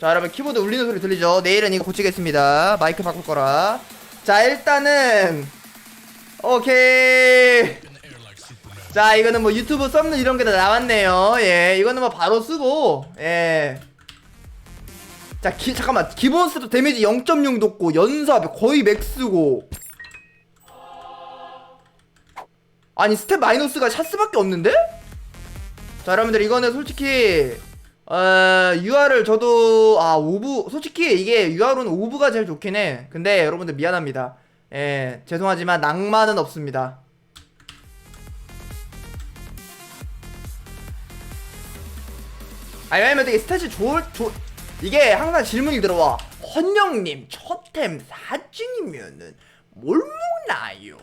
자 여러분 키보드 울리는 소리 들리죠? 내일은 이거 고치겠습니다 마이크 바꿀 거라 자 일단은 오케이 자 이거는 뭐 유튜브 썸는 이런 게 다 나왔네요 예 이거는 뭐 바로 쓰고 예 자, 기, 잠깐만. 기본 스도 데미지 0.6 돋고, 연사 거의 맥스고. 아니, 스텝 마이너스가 샷스밖에 없는데? 자, 여러분들, 이거는 솔직히, 어, UR을 저도, 아, 오브, 솔직히 이게 UR로는 오브가 제일 좋긴 해. 근데 여러분들 미안합니다. 예, 죄송하지만 낭만은 없습니다. 아니, 왜냐면 되게 스탯이 좋을, 좋, 이게 항상 질문이 들어와. 헌영님, 첫템 4증이면은 뭘 먹나요?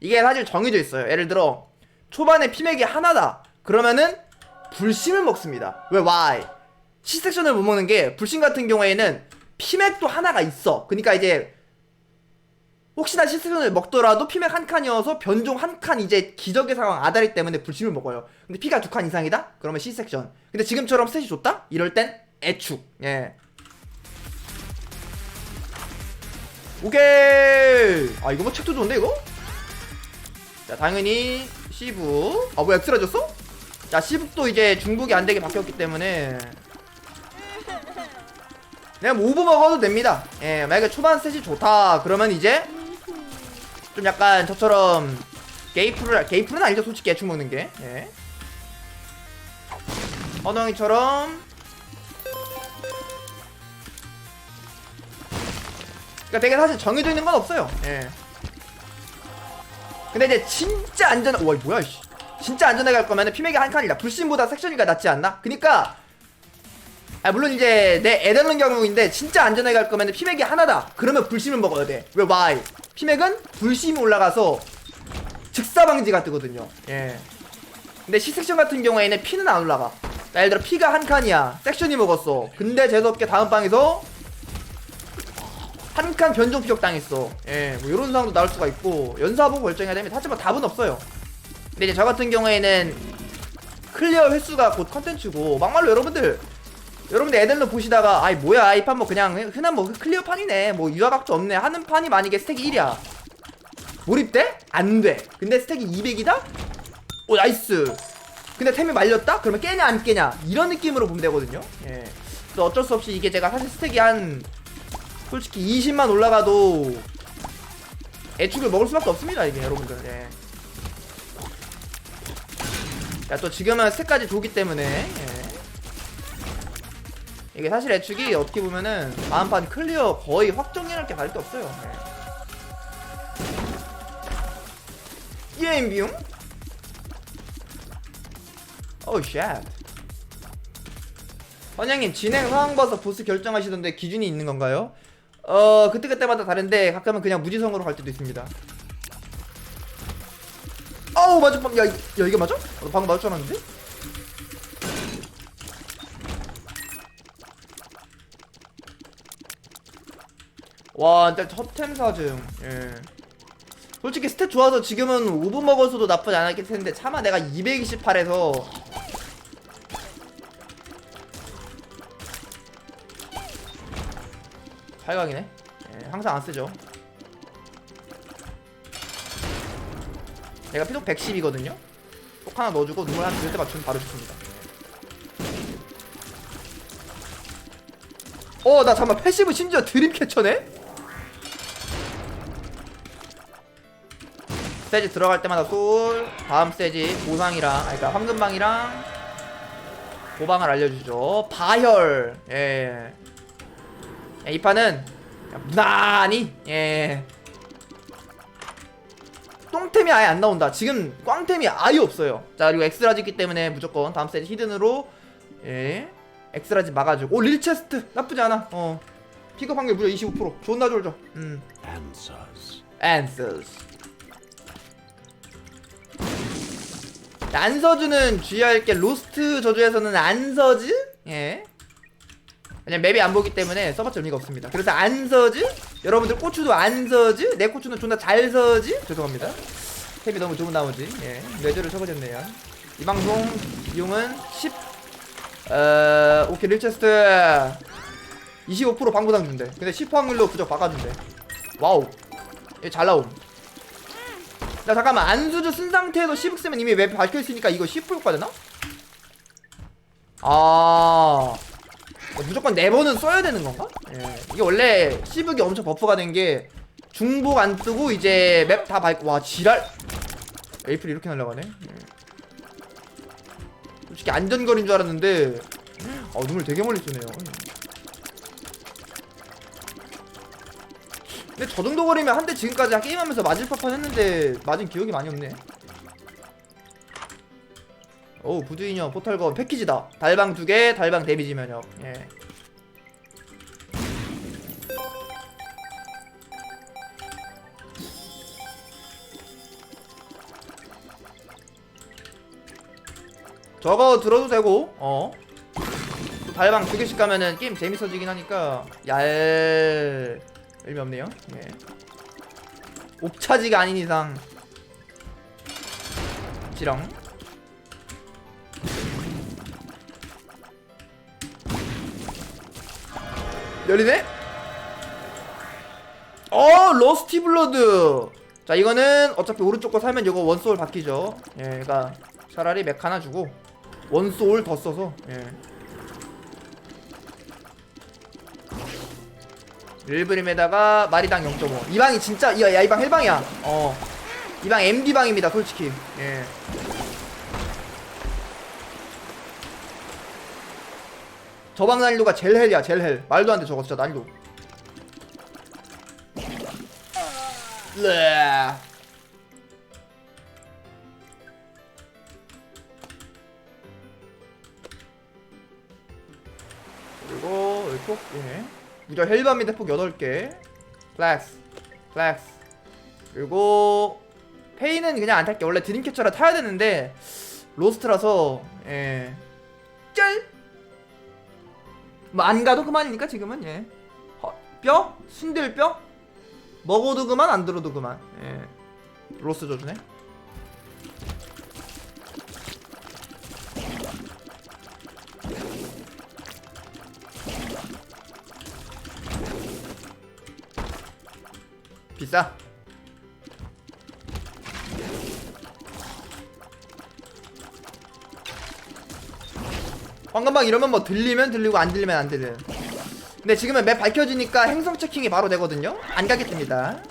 이게 사실 정해져 있어요. 예를 들어, 초반에 피맥이 하나다. 그러면은 불심을 먹습니다. 왜, why? C섹션을 못 먹는 게, 불심 같은 경우에는 피맥도 하나가 있어. 그러니까 이제, 혹시나 C섹션을 먹더라도 피맥 한 칸이어서 변종 한 칸 이제 기적의 상황 아다리 때문에 불심을 먹어요. 근데 피가 두 칸 이상이다? 그러면 C섹션. 근데 지금처럼 스탯이 좋다? 이럴 땐 애축. 예. 오케이. 아 이거 뭐 책도 좋은데 이거? 자 당연히 시북. 아 뭐야 엑스라졌어? 자 시북도 이제 중복이 안 되게 바뀌었기 때문에 내가 뭐 오브 먹어도 됩니다. 예 만약에 초반 셋이 좋다 그러면 이제 좀 약간 저처럼 게이프를 게이프는 아니죠 솔직히 애축 먹는 게. 예. 허덩이처럼 그러니까 되게 사실 정해져 있는 건 없어요. 예. 근데 이제 진짜 안전, 와 뭐야 씨. 진짜 안전하게 할 거면은 피맥이 한 칸이다. 불신보다 섹션이가 낫지 않나? 그니까 아 물론 이제 내 에덴런 경우인데 진짜 안전하게 할 거면은 피맥이 하나다. 그러면 불심을 먹어야 돼. 왜 why? 피맥은 불심이 올라가서 즉사 방지가 뜨거든요. 예. 근데 C 섹션 같은 경우에는 피는 안 올라가. 자, 예를 들어 피가 한 칸이야. 섹션이 먹었어. 근데 재수없게 다음 방에서 한 칸 변종 피격 당했어. 예, 뭐 이런 상황도 나올 수가 있고 연사 보고 결정해야 됩니다. 하지만 답은 없어요. 근데 이제 저 같은 경우에는 클리어 횟수가 곧 컨텐츠고 막말로 여러분들 여러분들 애들로 보시다가 아이 뭐야 이판 뭐 그냥 흔한 뭐 클리어 판이네 뭐 유아각도 없네 하는 판이 만약에 스택이 1이야 몰입돼? 안 돼. 근데 스택이 200이다? 오 나이스. 근데 템이 말렸다? 그러면 깨냐 안 깨냐 이런 느낌으로 보면 되거든요. 예. 그래서 어쩔 수 없이 이게 제가 사실 스택이 한 솔직히 20만 올라가도 애축을 먹을 수밖에 없습니다 이게 여러분들 예. 야또 지금은 스택까지 좋기 때문에 예. 이게 사실 애축이 어떻게 보면은 다음 판 클리어 거의 확정이랄 게 다를 게 없어요 예. EM비용? 오우 쉣 선장님 진행 상황 봐서 보스 결정하시던데 기준이 있는 건가요? 어 그때그때마다 다른데 가끔은 그냥 무지성으로 갈 때도 있습니다 아우 맞아 야, 이- 야 이게 맞아? 어, 방금 맞을 줄 알았는데? 와 진짜 첫템 사증 예 솔직히 스탯 좋아서 지금은 5분 먹었어도 나쁘지 않았을 텐데 차마 내가 228에서 팔각이네. 예, 항상 안 쓰죠. 내가 피독 110이거든요. 꼭 하나 넣어주고 눈물 한 두세 대 맞추면 바로 좋습니다. 어, 나 잠깐 패시브 심지어 드립 캐쳐네? 스테이지 들어갈 때마다 솔, 다음 스테이지 보상이랑, 그러니까 황금방이랑 보방을 알려주죠. 바혈, 예. 야, 이 판은 무난히 예 똥템이 아예 안 나온다. 지금 꽝템이 아예 없어요. 자 그리고 엑스라지기 때문에 무조건 다음 세트 히든으로 예 엑스라지 막아주고. 오 릴체스트! 나쁘지 않아. 어. 픽업 확률 무려 25% 존나 졸죠 음. Answers. answers. 안서즈는 주의할 게 로스트 저주에서는 안서즈 예 왜냐면 맵이 안 보기 때문에 써봤자 의미가 없습니다. 그래서 안 서즈? 여러분들 고추도 안 서즈? 내 고추는 존나 잘 서지 죄송합니다. 탭이 너무 좋은 나머지. 예 뇌절을 적어졌네요. 이 방송 비용은 10 어, 오케이 릴체스트. 25% 방부상 준대. 근데 10 확률로 부적 바꿔준대. 와우. 얘 잘 나옴. 야 잠깐만. 안수주 쓴 상태에도 10 쓰면 이미 맵 밝혀있으니까 이거 10% 되나? 아 무조건 4번은 써야 되는 건가? 예. 이게 원래 시북이 엄청 버프가 된 게 중복 안 뜨고 이제 맵다 밝... 와 지랄 에이플 이렇게 날라가네 예. 솔직히 안전거리인 줄 알았는데 어 눈을 되게 멀리 쏘네요 근데 저 정도 거리면 한대 지금까지 게임하면서 맞을 법한 했는데 맞은 기억이 많이 없네 오 부두인형 포탈건 패키지다. 달방 두개 달방 데미지 면역. 예. 저거 들어도 되고 어? 또 달방 두 개씩 가면은 게임 재밌어지긴 하니까 얄 의미 없네요. 예. 옵차지가 아닌 이상. 지렁 열리네? 어 러스티 블러드. 자 이거는 어차피 오른쪽 거 살면 이거 원소울 바뀌죠. 예 그러니까 차라리 맥 하나 주고 원소울 더 써서 예. 1브림에다가 마리당 0.5 이 방이 진짜 야이 방 헬방이야. 어이 방 MD 방입니다 솔직히. 예 저방 난이도가 제일 헬이야 제일 헬 말도 안돼 저거 진짜 난이도 네. 그리고 여기 폭 예. 무적 헬밤인데 폭 8개 플렉스 플렉스 그리고 페이는 그냥 안 탈게 원래 드림캐쳐라 타야 되는데 로스트라서 예. 짤! 뭐 안 가도 그만이니까 지금은 예. 허, 뼈? 순들뼈? 먹어도 그만 안 들어도 그만 예. 로스 줘주네 비싸 황금방 이러면 뭐 들리면 들리고 안 들리면 안 들려 근데 지금은 맵 밝혀지니까 행성 체킹이 바로 되거든요. 안 가겠습니다.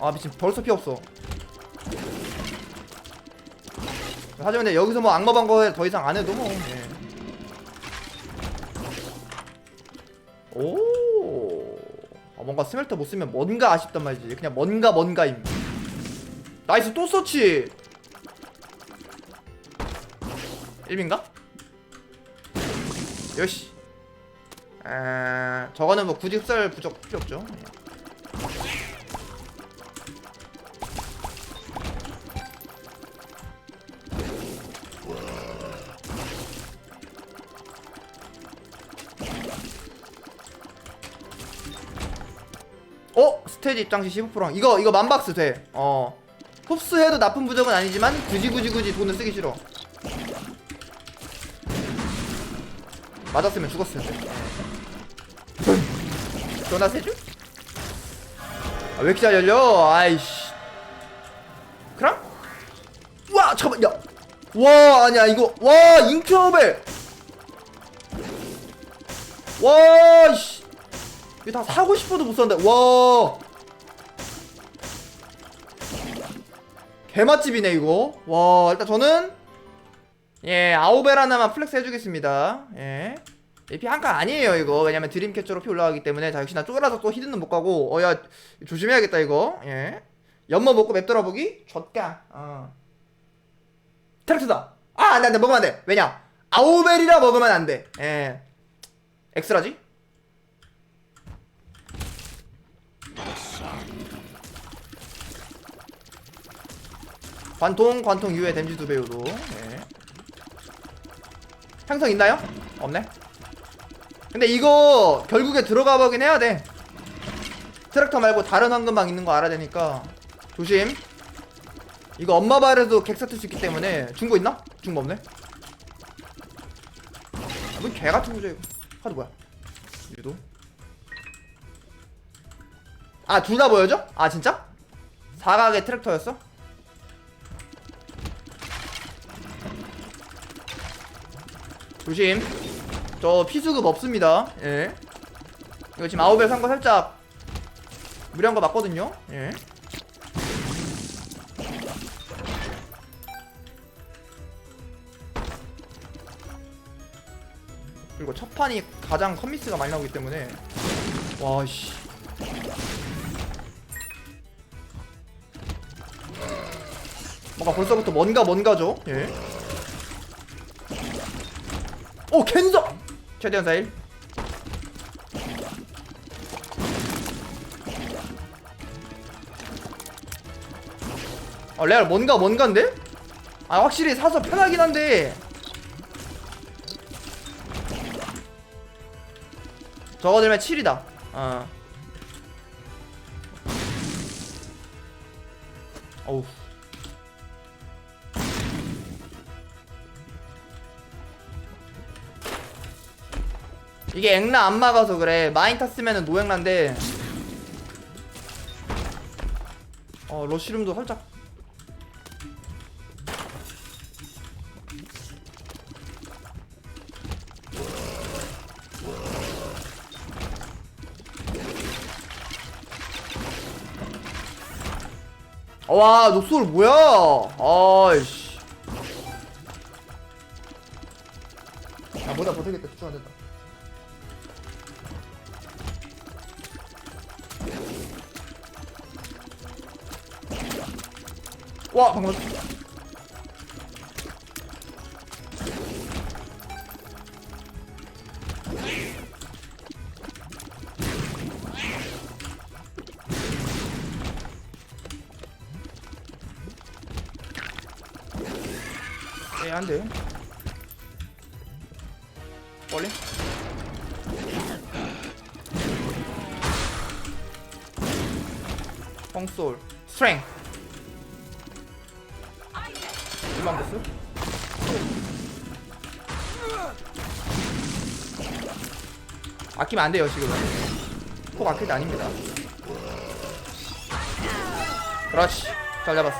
아 미친. 벌써 피 없어. 하지만 여기서 뭐 악마 방 거에 더 이상 안 해도 뭐 예. 오! 아, 뭔가 스멜터 못 쓰면 뭔가 아쉽단 말이지. 그냥 뭔가 뭔가임. 나이스 또 서치! 1인가? 요시. 아, 저거는 뭐 굳이 흡살 부족 필요 없죠. 어? 스테이지 입장 시 15%랑. 이거 이거 만박스 돼어. 흡수해도 나쁜 부적은 아니지만 굳이 굳이 굳이 돈을 쓰기 싫어 맞았으면 죽었을 텐데 전화 세줄? 아, 왜 이렇게 잘 열려? 아이씨. 그럼? 와 잠깐만 야와 아니야 이거. 와 잉크어벨. 와씨. 이거 다 사고 싶어도 못 산다 와. 개맛집이네 이거. 와 일단 저는 예 아오벨 하나만 플렉스 해주겠습니다. 예. AP 한 칸 아니에요 이거. 왜냐면 드림캐쳐 로 피 올라가기 때문에 자 역시나 쫄아서 또 히든은 못 가고 어야 조심해야겠다 이거. 예. 연마 먹고 맵 돌아보기? 젖가. 어. 테렉트다. 아 안돼 안돼. 먹으면 안돼. 왜냐? 아오벨이라 먹으면 안돼. 예. 엑스라지? 관통 관통 유의 댐지 두 배우로. 예. 향성 있나요? 없네. 근데 이거 결국에 들어가 보긴 해야 돼. 트랙터 말고 다른 황금방 있는 거 알아야 되니까 조심. 이거 엄마 발에도 객사 틀수 있기 때문에 중고 있나? 중고 없네. 아, 뭐개 같은 거죠 이거. 카드 뭐야? 유도 아 둘 다 보여줘? 아 진짜? 사각의 트랙터였어? 조심. 저 피수급 없습니다. 예. 이거 지금 아우벨 산거 살짝 무리한 거 맞거든요. 예. 그리고 첫 판이 가장 컴미스가 많이 나오기 때문에. 와씨. 뭔가 벌써부터 뭔가 뭔가죠? 예. 오 캔서! 최대한 사일. 아 레알 뭔가 뭔가인데? 아 확실히 사서 편하긴 한데. 저거 들면 7이다. 어 어우 이게 앵라 안 막아서 그래. 마인 탔으면은 노앵라인데. 어 러쉬룸도 살짝. 와 녹솔 뭐야? 아이씨. 아 뭐다 버티겠다. 집중 안된다 와 방금 네, 안 돼. 빨리. 펑솔. 스트렝. 일만 됐어? 아끼면 안 돼요, 지금은. 폭 아낄 때 아닙니다. 그렇지. 잘 잡았어.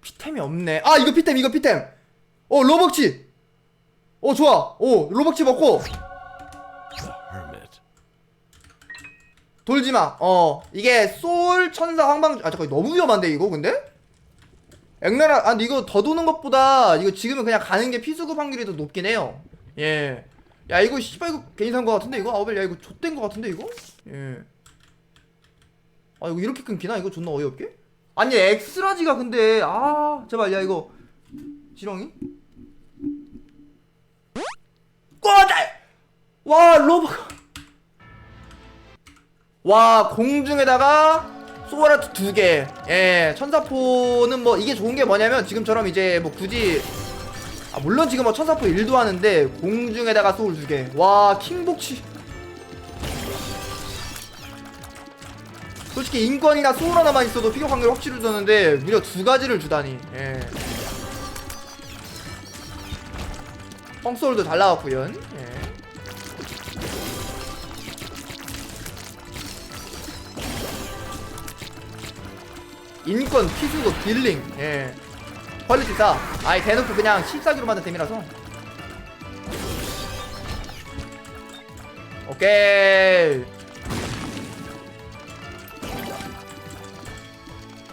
피템이 없네. 아 이거 피템 이거 피템. 어 로벅치. 어 좋아. 오 로벅치 먹고 돌지 마. 어 이게 소울 천사 황방. 아 잠깐 너무 위험한데 이거 근데? 엑나라 아 이거 더 도는 것보다 이거 지금은 그냥 가는 게 피수급 확률이 더 높긴 해요. 예. 야 이거 씨발 이거 괜히 산 거 같은데 이거 아벨 야 이거 좆된 거 같은데 이거? 예. 아 이거 이렇게 끊기나 이거 존나 어이없게? 아니 엑스라지가 근데 아 제발 야 이거 지렁이? 꺼다! 와 로버 와 공중에다가 소라트 두 개. 예, 천사포는 뭐 이게 좋은 게 뭐냐면 지금처럼 이제 뭐 굳이 아 물론 지금 뭐 천사포 1도 하는데 공중에다가 소울 두 개. 와 킹복치. 솔직히 인권이나 소울 하나만 있어도 피격 확률 확실히 주는데 무려 두 가지를 주다니. 예. 펑소울도 잘 나왔구요. 예. 인권, 피수급, 딜링, 예. 퀄리티 싸. 아이, 대놓고 그냥 실사기로 만든 템이라서. 오케이.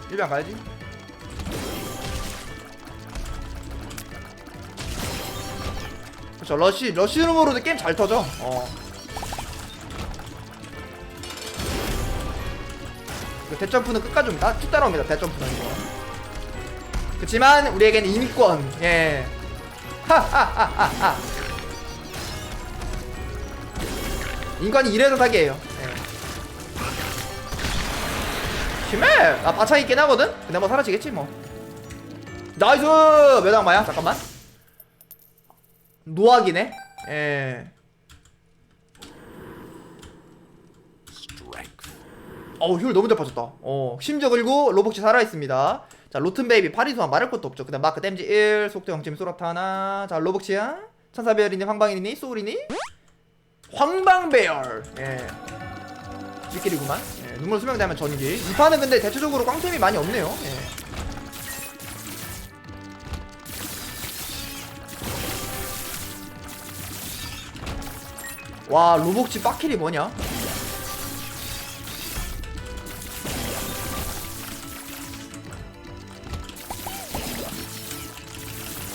일병 가야지. 그쵸, 러쉬, 러쉬룸으로도 게임 잘 터져. 어. 대점프는 끝까지 옵니다. 쭉 따라옵니다. 대점프는 이거. 그렇지만 우리에게는 인권. 예. 하하하하하. 인권이 이래서 사기예요. 예. 심해. 나 바창 있긴 하거든. 근데 뭐 사라지겠지 뭐. 나이스. 몇장 마야? 잠깐만. 노학이네. 예. 어우 효율 너무 잘 빠졌다. 어 심지어 그리고 로복시 살아있습니다. 자 로튼베이비 파리수만 말할 것도 없죠. 그 다음 마크 댐지 1 속도 0.2 소라타 하나. 자 로복시야. 천사베어리니 황방이니 소울이니? 황방배열. 예. 찌끼리구만. 예, 눈물 수명되면 전기. 이 판은 근데 대체적으로 꽝템이 많이 없네요. 예. 와 로복치 빡킬이 뭐냐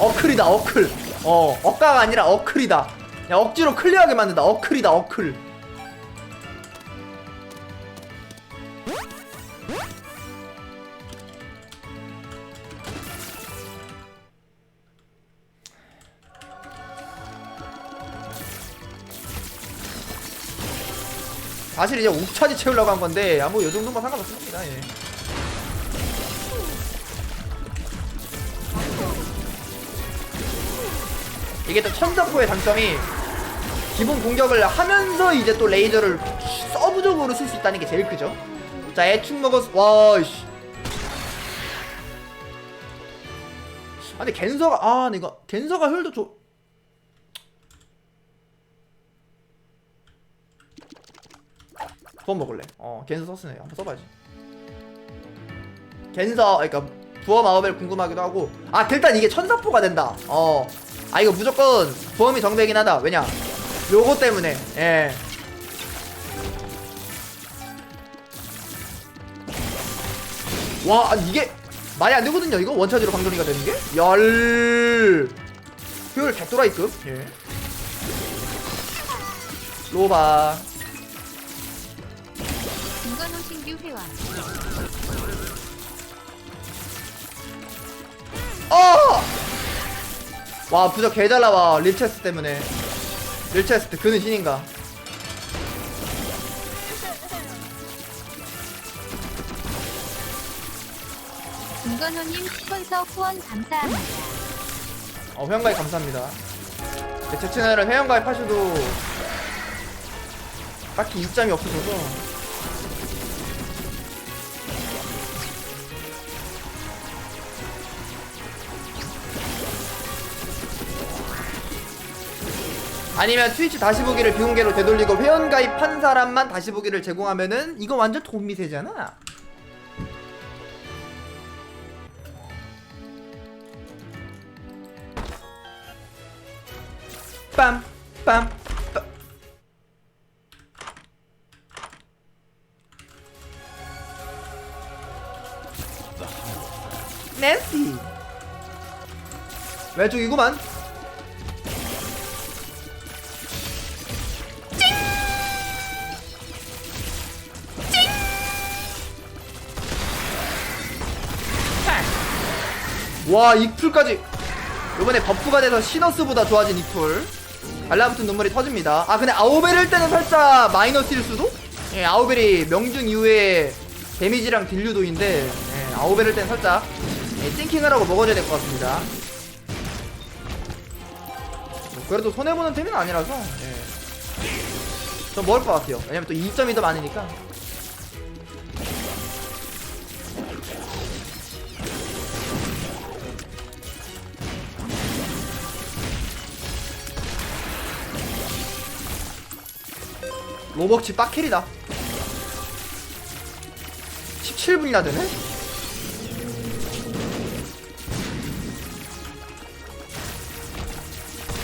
어클이다 어클. 어 억가가 아니라 어클이다. 야 억지로 클리어하게 만든다. 어클이다 어클. 사실 이제 옥차지 채우려고 한 건데 아뭐 요정도만 상관없습니다 예. 이게 또 천자포의 장점이 기본 공격을 하면서 이제 또 레이저를 서브적으로 쓸 수 있다는 게 제일 크죠. 자, 애충 먹었, 와, 씨. 아, 근데 겐서가, 아, 근데 이거, 겐서가 효율도 좋, 그건 먹을래. 어, 겐서 썼으네. 한번 써봐야지. 겐서, 그러니까 부어 마법을 궁금하기도 하고. 아, 일단 이게 천사포가 된다. 어. 아, 이거 무조건 부험이 정되긴 하다. 왜냐? 요거 때문에. 예. 와, 아니, 이게 말이 안 되거든요. 이거 원차지로 방전이가 되는 게. 열. 효율 개또라이급. 예. 로바. 김건호 신규 회원 어! 와 부적 개잘 나와 릴체스트 때문에. 릴체스트 그는 신인가? 김건호님 스폰서 후원 감사합니다. 어 회원가입 감사합니다. 네, 제 채널은 회원가입 하셔도 딱히 이점이 없어서 아니면 트위치 다시 보기를 비공개로 되돌리고 회원 가입한 사람만 다시 보기를 제공하면은 이거 완전 돈 미세잖아 빰, 빰, 빰. 낸시. 왼쪽이구만. 와, 이 풀까지. 요번에 버프가 돼서 시너스보다 좋아진 이 풀. 달라붙은 눈물이 터집니다. 아 근데 아오벨일 때는 살짝 마이너스일 수도? 예, 아오벨이 명중 이후에 데미지랑 딜류도인데 예, 아오벨일 때는 살짝 예, 띵킹을 하고 먹어줘야 될 것 같습니다. 뭐, 그래도 손해보는 템은 아니라서 예. 전 먹을 것 같아요. 왜냐면 또 2점이 더 많으니까. 로벅치 빡캐리다 17분이나 되네?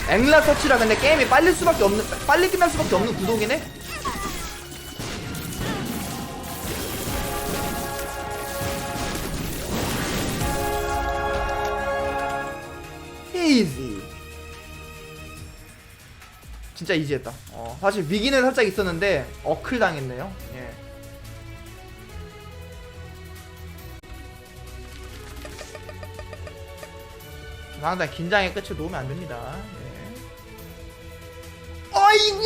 앵라 서치라 근데 게임이 빨릴 수밖에 없는 빨리 끝날 수밖에 없는 구독이네? 이지 진짜 이지했다. 어, 사실 위기는 살짝 있었는데 어클 당했네요. 예. 항상 긴장의 끝을 놓으면 안 됩니다. 예. 아이고